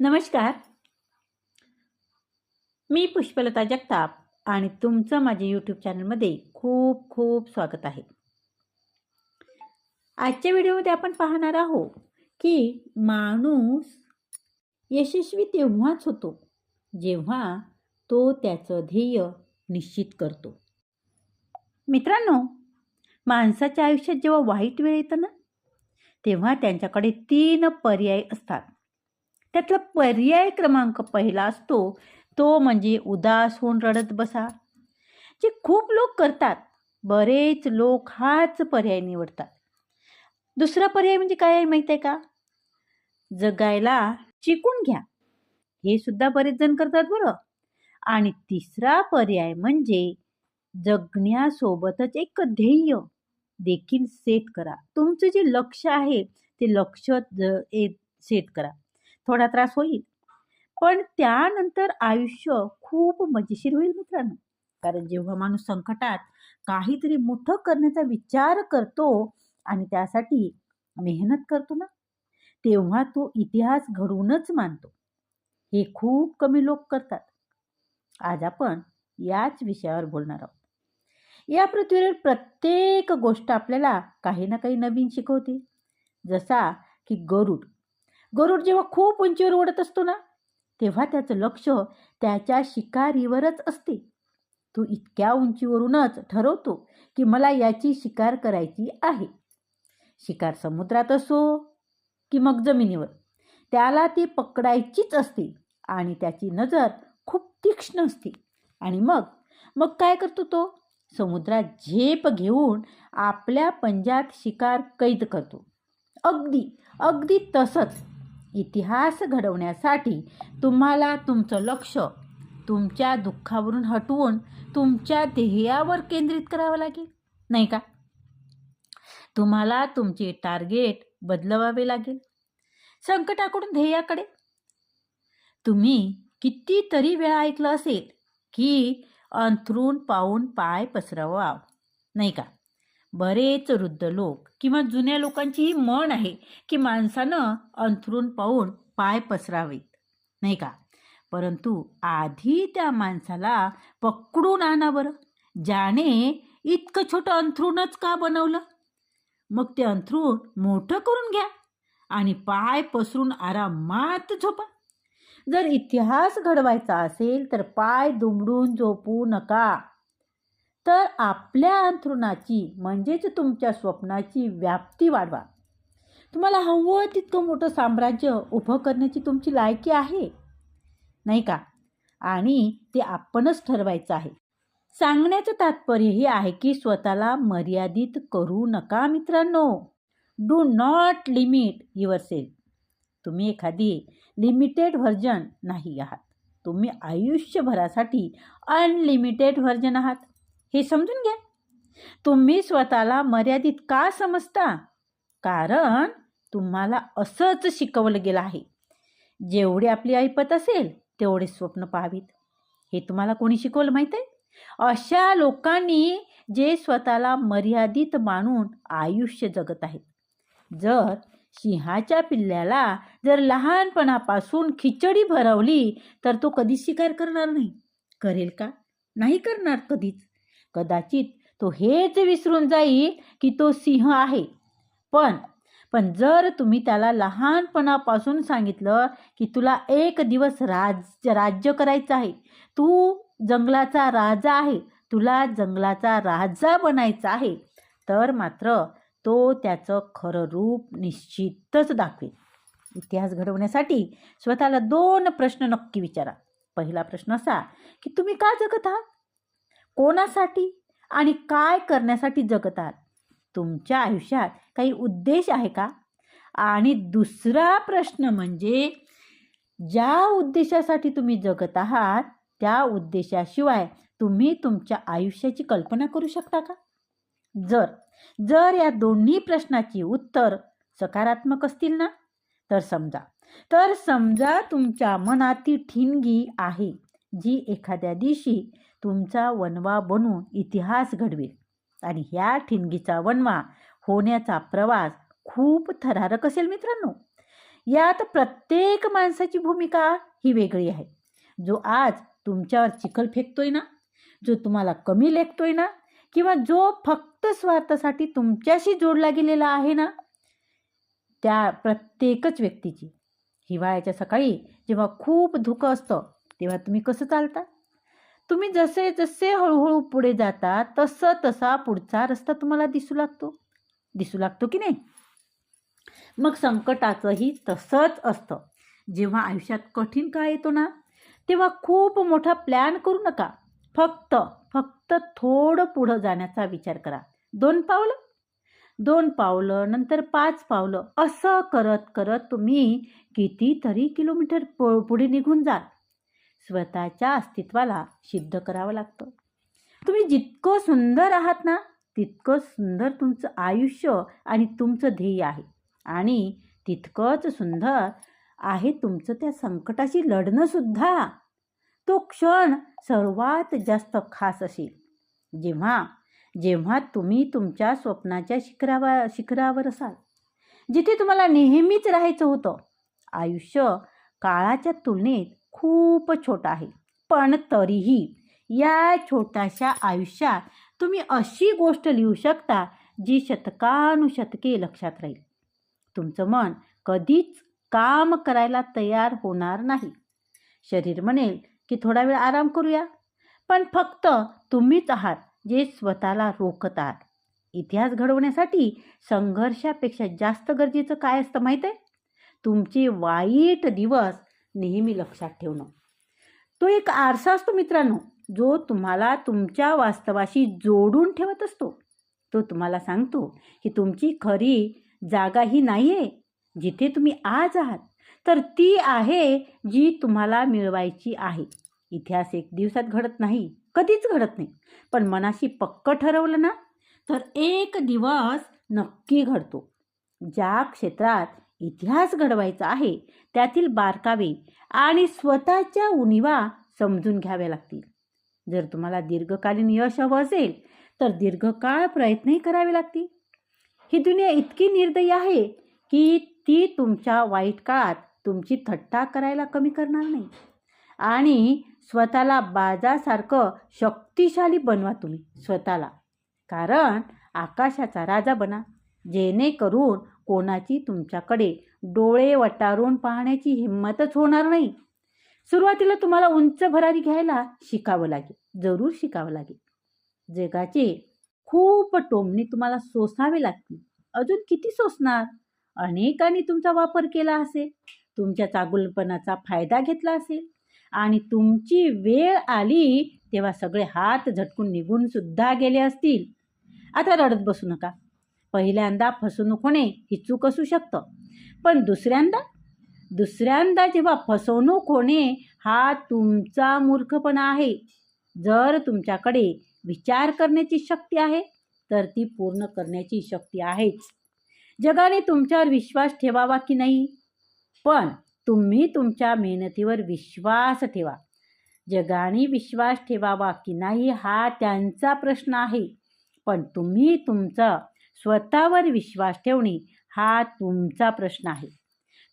नमस्कार. मी पुष्पलता जगताप आणि तुमचं माझ्या यूट्यूब चॅनलमध्ये खूप खूप स्वागत आहे. आजच्या व्हिडिओमध्ये आपण पाहणार आहोत की माणूस यशस्वी तेव्हाच होतो जेव्हा तो त्याचं ध्येय निश्चित करतो. मित्रांनो माणसाच्या आयुष्यात जेव्हा वाईट वेळ येतं ना तेव्हा त्यांच्याकडे तीन पर्याय असतात. त्यातला पर्याय क्रमांक पहिला असतो तो म्हणजे उदास होऊन रडत बसा. जे खूप लोक करतात बरेच लोक हाच पर्याय निवडतात. दुसरा पर्याय म्हणजे काय आहे माहीत आहे का? जगायला शिकून घ्या. हे सुद्धा बरेच जण करतात बरं. आणि तिसरा पर्याय म्हणजे जगण्यासोबतच एक ध्येय देखील सेट करा. तुमचं जे लक्ष आहे ते लक्ष ज सेट करा. थोडा त्रास होईल. पण त्यानंतर आयुष्य खूप मजेशीर होईल मित्रांनो. कारण जेव्हा माणूस संकटात काहीतरी मोठं करण्याचा विचार करतो आणि त्यासाठी मेहनत करतो ना तेव्हा तो इतिहास घडवूनच मानतो. हे खूप कमी लोक करतात. आज आपण याच विषयावर बोलणार आहोत. या पृथ्वीवर प्रत्येक गोष्ट आपल्याला काही ना काही नवीन शिकवते. जसा की गरुड गरुड जेव्हा खूप उंचीवर उडत असतो ना तेव्हा त्याचं लक्ष त्याच्या शिकारीवरच असते. तो इतक्या उंचीवरूनच ठरवतो की मला याची शिकार करायची आहे. शिकार समुद्रात असो की मग जमिनीवर. त्याला ती पकडायचीच असते आणि त्याची नजर खूप तीक्ष्ण असते. आणि मग मग काय करतो तो? समुद्रात झेप घेऊन आपल्या पंजात शिकार कैद करतो. अगदी अगदी तसंच. इतिहास घडवण्यासाठी तुम्हाला तुमचं लक्ष तुमच्या दुःखावरून हटवून तुमच्या ध्येयावर केंद्रित करावं लागेल नाही का? तुम्हाला तुमचे टार्गेट बदलवावे लागेल संकटाकडून ध्येयाकडे. तुम्ही कितीतरी वेळा ऐकलं असेल की अंथरून पाहून पाय पसरवा नाही का? बरेच वृद्ध लोक किंवा जुन्या लोकांची ही म्हण आहे की माणसानं अंथरून पाहून पाय पसरावेत नाही का? परंतु आधी त्या माणसाला पकडून आणा बरं ज्याने इतकं छोटं अंथरूणच का बनवलं? मग ते अंथरूण मोठं करून घ्या आणि पाय पसरून आरामात झोपा. जर इतिहास घडवायचा असेल तर पाय दुमडून झोपू नका. तर आपल्या अंथरुणाची म्हणजेच तुमच्या स्वप्नाची व्याप्ती वाढवा. तुम्हाला हवं तितकं मोठं साम्राज्य उभं करण्याची तुमची लायकी आहे? नाही का? आणि ते आपणच ठरवायचं आहे. सांगण्याचं तात्पर्य हे आहे की स्वतःला मर्यादित करू नका मित्रांनो. Do not limit yourself तुम्ही एखादी लिमिटेड व्हर्जन नाही आहात. तुम्ही आयुष्यभरासाठी अनलिमिटेड व्हर्जन आहात. हे समजून घ्या. तुम्ही स्वतःला मर्यादित का समजता? कारण तुम्हाला असंच शिकवलं गेलं आहे. जेवढे आपली ऐपत असेल तेवढे स्वप्न पाहावीत. हे तुम्हाला कोणी शिकवलं माहीत आहे? अशा लोकांनी जे स्वतःला मर्यादित मानून आयुष्य जगत आहेत. जर सिंहाच्या पिल्ल्याला जर लहानपणापासून खिचडी भरवली तर तो कधीच शिकार करणार नाही. करेल का? नाही करणार कधीच. कदाचित तो हेच विसरून जाईल की तो सिंह आहे. पण पण जर तुम्ही त्याला लहानपणापासून सांगितलं की तुला एक दिवस राज राज्य करायचं आहे तू जंगलाचा राजा आहे तुला जंगलाचा राजा बनायचा आहे तर मात्र तो त्याचं खरं रूप निश्चितच दाखवेल. इतिहास घडवण्यासाठी स्वतःला दोन प्रश्न नक्की विचारा. पहिला प्रश्न असा की तुम्ही का जगत आहात? कोणासाठी आणि काय करण्यासाठी जगत आहात तुमच्या आयुष्यात काही उद्देश आहे का? आणि दुसरा प्रश्न म्हणजे ज्या उद्देशासाठी तुम्ही जगत आहात त्या उद्देशाशिवाय तुम्ही तुमच्या आयुष्याची कल्पना करू शकता का? जर जर या दोन्ही प्रश्नाची उत्तर सकारात्मक असतील ना? तर समजा तर समजा तुमच्या मनातील ठिणगी आहे जी एखाद्या दिवशी तुमचा वनवा बनून इतिहास घडवेल. आणि ह्या ठिणगीचा वनवा होण्याचा प्रवास खूप थरारक असेल मित्रांनो. यात प्रत्येक माणसाची भूमिका ही वेगळी आहे. जो आज तुमच्यावर चिखल फेकतोय ना जो तुम्हाला कमी लेखतोय ना किंवा जो फक्त स्वार्थासाठी तुमच्याशी जोडला गेलेला आहे ना त्या प्रत्येकच व्यक्तीची. हिवाळ्याच्या सकाळी जेव्हा खूप धुकं असतं तेव्हा तुम्ही कसं चालता? तुम्ही जसे जसे हळूहळू पुढे जाता तसं तसा पुढचा रस्ता तुम्हाला दिसू लागतो. दिसू लागतो की नाही? मग संकटाचंही तसंच असतं. जेव्हा आयुष्यात कठीण काळ येतो ना तेव्हा खूप मोठा प्लॅन करू नका. फक्त फक्त थोडं पुढं जाण्याचा विचार करा. दोन पावलं? दोन पावलं नंतर पाच पावलं असं करत करत तुम्ही कितीतरी किलोमीटर प पुढे निघून जाल. स्वतःच्या अस्तित्वाला सिद्ध करावं लागतं. तुम्ही जितकं सुंदर आहात ना तितकं सुंदर तुमचं आयुष्य आणि तुमचं ध्येय आहे. आणि तितकंच सुंदर आहे तुमचं त्या संकटाशी लढणंसुद्धा तो क्षण सर्वात जास्त खास असेल. जेव्हा जेव्हा तुम्ही तुमच्या स्वप्नाच्या शिखरावर शिखरावर असाल जिथे तुम्हाला नेहमीच राहायचं होतं आयुष्य काळाच्या तुलनेत खूप छोटं आहे. पण तरीही या छोट्याशा आयुष्यात तुम्ही अशी गोष्ट लिहू शकता जी शतकानुशतके लक्षात राहील. तुमचं मन कधीच काम करायला तयार होणार नाही. शरीर म्हणेल की थोडा वेळ आराम करूया. पण फक्त तुम्हीच आहात जे स्वतःला रोखत आहात. इतिहास घडवण्यासाठी संघर्षापेक्षा जास्त गरजेचं काय असतं माहीत आहे? तुमचे वाईट दिवस नेहमी लक्षात ठेवणं. तो एक आरसा असतो मित्रांनो जो तुम्हाला तुमच्या वास्तवाशी जोडून ठेवत असतो. तो तुम्हाला सांगतो की तुमची खरी जागा ही नाही आहे जिथे तुम्ही आज आहात तर ती आहे जी तुम्हाला मिळवायची आहे. इतिहास एक दिवसात घडत नाही कधीच घडत नाही पण मनाशी पक्क ठरवलं ना तर एक दिवस नक्की घडतो. ज्या क्षेत्रात इतिहास घडवायचा आहे त्यातील बारकावे आणि स्वतःच्या उणीवा समजून घ्याव्या लागतील. जर तुम्हाला दीर्घकालीन यश हवं असेल तर दीर्घकाळ प्रयत्नही करावे लागतील. ही दुनिया इतकी निर्दयी आहे की ती तुमच्या वाईट काळात तुमची थट्टा करायला कमी करणार नाही. आणि स्वतःला बाजासारखं शक्तिशाली बनवा तुम्ही स्वतःला. कारण आकाशाचा राजा बना जेणेकरून कोणाची? तुमच्याकडे. डोळे वटारून पाहण्याची हिंमतच होणार नाही. सुरुवातीला तुम्हाला उंच भरारी घ्यायला शिकावं लागेल. जरूर शिकावं लागेल. जगाचे खूप टोमणे तुम्हाला सोसावे लागतील. अजून किती सोसणार? अनेकांनी तुमचा वापर केला असेल. तुमच्या चागुलपणाचा फायदा घेतला असेल. आणि तुमची वेळ आली तेव्हा सगळे हात झटकून निघून सुद्धा गेले असतील. आता रडत बसू नका. पहिल्यांदा फसवणूक होणे ही चूक असू शकतं. पण दुसऱ्यांदा? दुसऱ्यांदा जेव्हा फसवणूक होणे हा तुमचा मूर्खपणा आहे. जर तुमच्याकडे विचार करण्याची शक्ती आहे तर ती पूर्ण करण्याची शक्ती आहेच. जगाने तुमच्यावर विश्वास ठेवावा की नाही? पण तुम्ही तुमच्या मेहनतीवर विश्वास ठेवा. जगाने विश्वास ठेवावा की नाही हा त्यांचा प्रश्न आहे. पण तुम्ही तुमचं स्वतःवर विश्वास ठेवणे हा तुमचा प्रश्न आहे.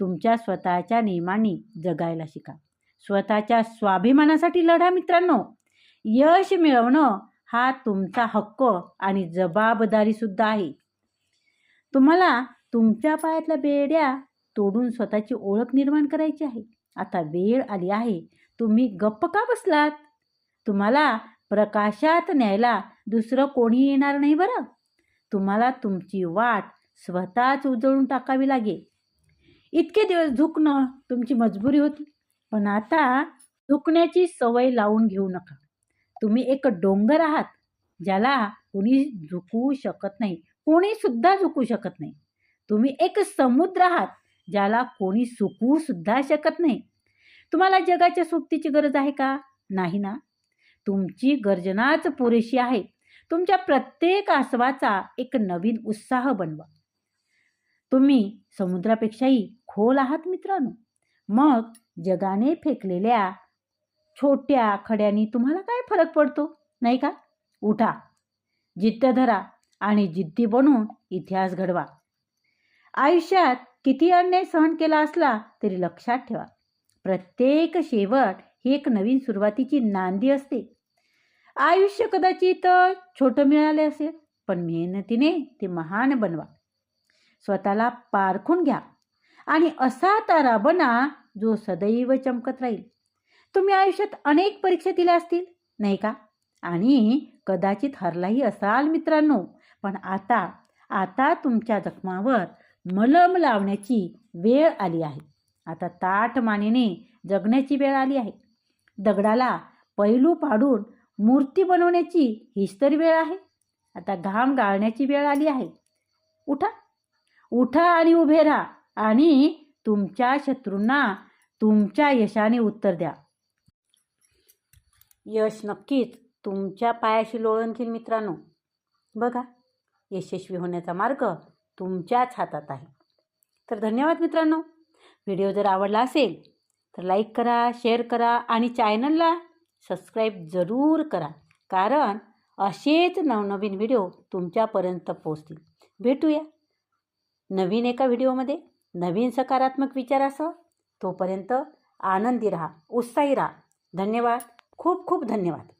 तुमच्या स्वतःच्या नियमांनी जगायला शिका. स्वतःच्या स्वाभिमानासाठी लढा मित्रांनो. यश मिळवणं हा तुमचा हक्क आणि जबाबदारीसुद्धा आहे. तुम्हाला तुमच्या पायातल्या बेड्या तोडून स्वतःची ओळख निर्माण करायची आहे. आता वेळ आली आहे. तुम्ही गप्प का बसलात? तुम्हाला प्रकाशात न्यायला दुसरं कोणी येणार नाही बरं? तुम्हाला तुमची वाट स्वतःच उजळून टाकावी लागेल. इतके दिवस झुकणं तुमची मजबुरी होती. पण आता झुकण्याची सवय लावून घेऊ नका. तुम्ही एक डोंगर आहात ज्याला कोणी झुकू शकत नाही. कोणी सुद्धा झुकू शकत नाही. तुम्ही एक समुद्र आहात ज्याला कोणी सुकवू सुद्धा शकत नाही. तुम्हाला जगाच्या सोबतीची गरज आहे का? नाही ना. तुमची गर्जनाच पुरेशी आहे. तुमच्या प्रत्येक आसवाचा एक नवीन उत्साह बनवा. तुम्ही समुद्रापेक्षाही खोल आहात मित्रांनो. मग जगाने फेकलेल्या छोट्या खड्यानी तुम्हाला काय फरक पडतो? नाही का? उठा जिद्द धरा आणि जिद्दी बनून इतिहास घडवा. आयुष्यात किती अन्याय सहन केला असला तरी लक्षात ठेवा. प्रत्येक शेवट ही एक नवीन सुरुवातीची नांदी असते. आयुष्य कदाचित छोटं मिळाले असेल पण मेहनतीने ते महान बनवा. स्वतःला पारखून घ्या. आणि असा तारा बना जो सदैव चमकत राहील. तुम्ही आयुष्यात अनेक परीक्षा दिल्या असतील नाही का? आणि कदाचित हरलाही असाल मित्रांनो पण आता आता तुमच्या जखमावर मलम लावण्याची वेळ आली आहे. आता ताट मानेने जगण्याची वेळ आली आहे. दगडाला पैलू पाडून मूर्ती बनवण्याची हीच तरी वेळ आहे. आता घाम गाळण्याची वेळ आली आहे. उठा. उठा आणि उभे राहा आणि तुमच्या शत्रूंना तुमच्या यशाने उत्तर द्या. यश नक्कीच तुमच्या पायाशी लोळणखील मित्रांनो. बघा यशस्वी होण्याचा मार्ग तुमच्याच हातात आहे. तर धन्यवाद मित्रांनो. व्हिडिओ जर आवडला असेल तर लाईक करा शेअर करा आणि चॅनलला सबस्क्राईब जरूर करा. कारण असेच नवनवीन व्हिडिओ तुमच्यापर्यंत पोचतील भेटूया नवीन एका व्हिडिओमध्ये. नवीन सकारात्मक विचारासह तोपर्यंत आनंदी राहा उत्साही राहा. धन्यवाद. खूप खूप धन्यवाद.